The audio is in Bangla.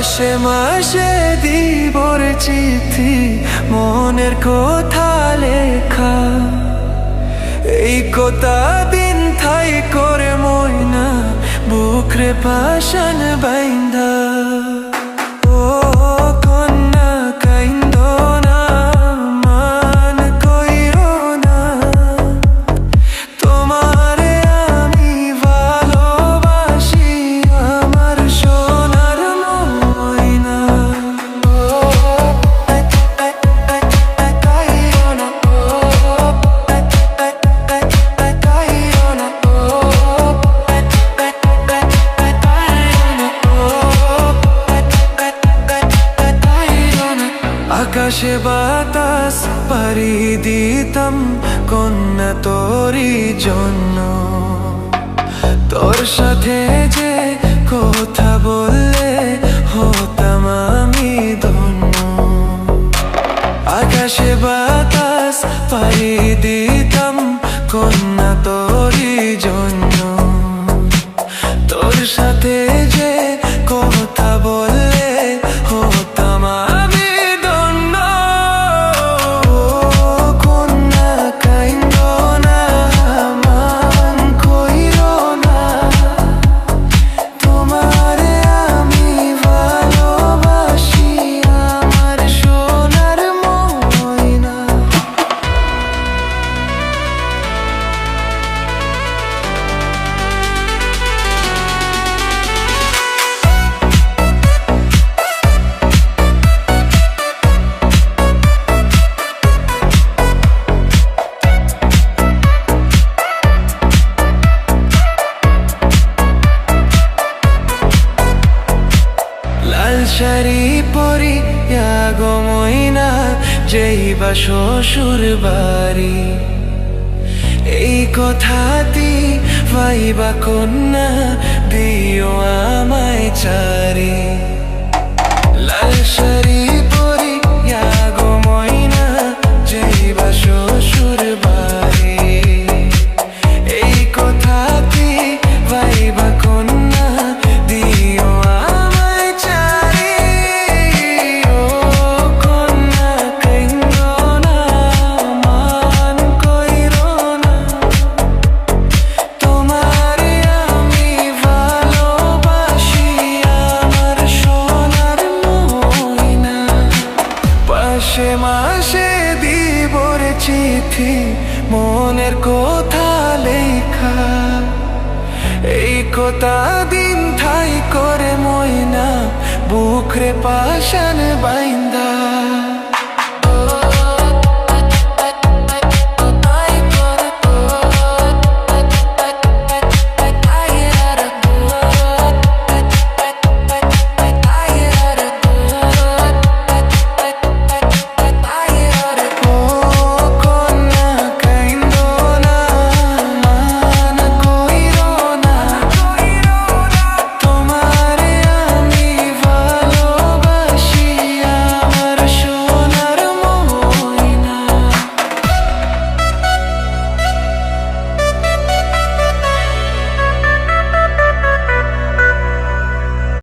পাশে মাসে দিবর চিঠি, মনের কথা লেখা। এই কথা দিন থাই করে ময়না বুকরে পাশান বাইন্দা আকাশে বাতাস পারি দিতাম কন্যা তোরই জন্য। তোর সাথে যে কথা বললে হতাম আমি ধন্য। আকাশে বাতাস পারি দিতাম কন্যা তোরই জন্য। তোর সাথে শাড়ি পরি গো ময়না, যেই বা শ্বশুর বাড়ি। এই কথাটি ভাইবা কন্যা, দিও আমায় চারি। পাশে মাসে দিবর চিঠি, মনের কথা লেখা। এই কথা দিন থাই করে ময়না বুকরে পাশান বাইন্দা।